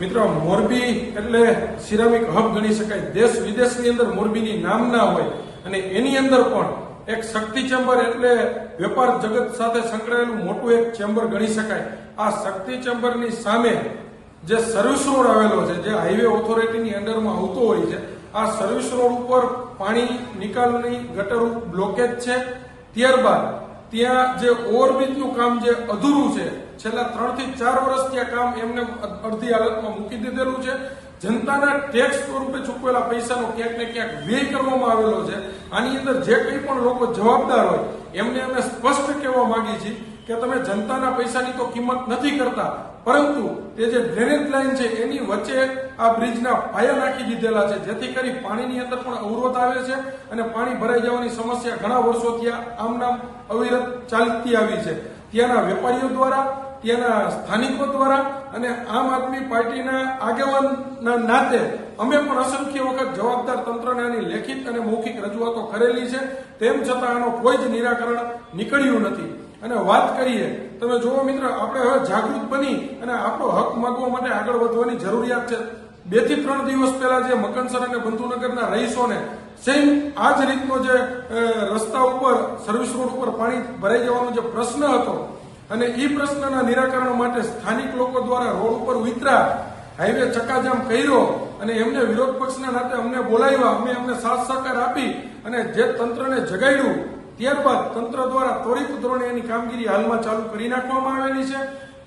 મિત્રો, મોરબી એટલે ceramic hub ગણી શકાય. દેશ વિદેશની અંદર મોરબીની નામ ના હોય અને એની અંદર પણ એક શક્તિ ચેમ્બર એટલે વેપાર જગત સાથે સંકળાયેલું મોટું એક ચેમ્બર ગણી શકાય. આ શક્તિ ચેમ્બરની સામે જે સર્વિસ રોડ આવેલો છે, જે હાઈવે ઓથોરિટીની અંડરમાં આવતો હોય છે, આ સર્વિસ રોડ ઉપર પાણી નિકાલની ગટર બ્લોકેજ છે. ત્યારબાદ ત્યાં જે ઓવરબ્રિજનું કામ જે અધૂરું છે છેલ્લા ત્રણથી ચાર વર્ષથી આ કામ એમને અડધી હાલતમાં મૂકી દીધેલું છે. જનતાના ટેક્સ સ્વરૂપે ચૂકવેલા પૈસાનો ક્યાંક ને ક્યાંક વ્યય કરવામાં આવેલો છે. આની અંદર જે કંઈ પણ લોકો જવાબદાર હોય, એમને અમે સ્પષ્ટ કહેવા માંગીએ છીએ કે તમે જનતાના પૈસાની તો કિંમત નથી કરતા, પરંતુ તે જે ડ્રેનેજ લાઈન છે, એની વચ્ચે આ બ્રિજના પાયા નાખી દીધેલા છે. જેથી કરી પાણીની અંદર પણ અવરોધ આવે છે અને પાણી ભરાઈ જવાની સમસ્યા ઘણા વર્ષોથી આમ નામ અવિરત ચાલતી આવી છે. ત્યાંના વેપારીઓ દ્વારા ત્યાંના સ્થાનિકો દ્વારા અને આમ આદમી પાર્ટીના આગેવાનના નાતે અમે પણ અસંખ્ય વખત જવાબદાર તંત્રને આની લેખિત અને મૌખિક રજૂઆતો કરેલી છે. તેમ છતાં આનો કોઈ જ નિરાકરણ નીકળ્યું નથી. અને વાત કરીએ, તમે જુઓ મિત્ર, આપણે હવે જાગૃત બની અને આપણો હક માગવા માટે આગળ વધવાની જરૂરિયાત છે. બેથી ત્રણ દિવસ પહેલા જે મકનસર અને બંધુનગરના રહીશોને સેમ આ જ રીતનો જે રસ્તા ઉપર, સર્વિસ રોડ ઉપર પાણી ભરાઈ જવાનો જે પ્રશ્ન હતો અને એ પ્રશ્નના નિરાકરણ માટે સ્થાનિક લોકો દ્વારા રોડ ઉપર ઉતરા, હાઈવે ચક્કાજામ કર્યો અને એમને વિરોધ પક્ષના નાતે અમને બોલાવ્યા. અમે અમને સાથ સહકાર આપી અને જે તંત્રને જગાડ્યું, ત્યારબાદ તંત્ર દ્વારા ત્વરિત ધોરણે એની કામગીરી હાલમાં ચાલુ કરી નાખવામાં આવેલી છે.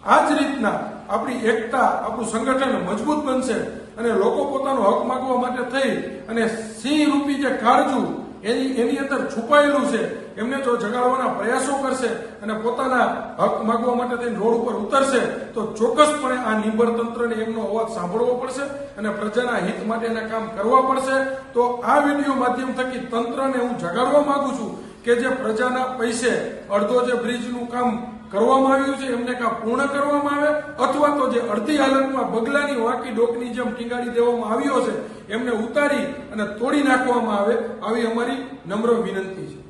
આ જ રીતના આપણી એકતા, આપણું સંગઠન મજબૂત બનશે અને લોકો પોતાનો હક માગવા માટે થઈ અને સિંહ રૂપી જે કાળજું એની એની અંદર છુપાયેલું છે. એમને જો જગાડવાના પ્રયાસો કરશે અને પોતાના હક માગવા માટે થઈને રોડ ઉપર ઉતરશે, તો ચોક્કસપણે આ નિંબર તંત્રને એમનો અવાજ સાંભળવો પડશે અને પ્રજાના હિત માટેના કામ કરવા પડશે. તો આ વીડિયો માધ્યમ થકી તંત્રને હું જગાડવા માંગુ છું કે જે પ્રજાના પૈસે અડધો જે બ્રિજનું કામ કરવામાં આવ્યું છે, એમને કાં પૂર્ણ કરવામાં આવે, અથવા તો જે અડધી હાલતમાં બગલાની વાંકી ડોકની જેમ ટીંગાડી દેવામાં આવ્યો છે એમને ઉતારી અને તોડી નાખવામાં આવે આવી અમારી નમ્ર વિનંતી છે.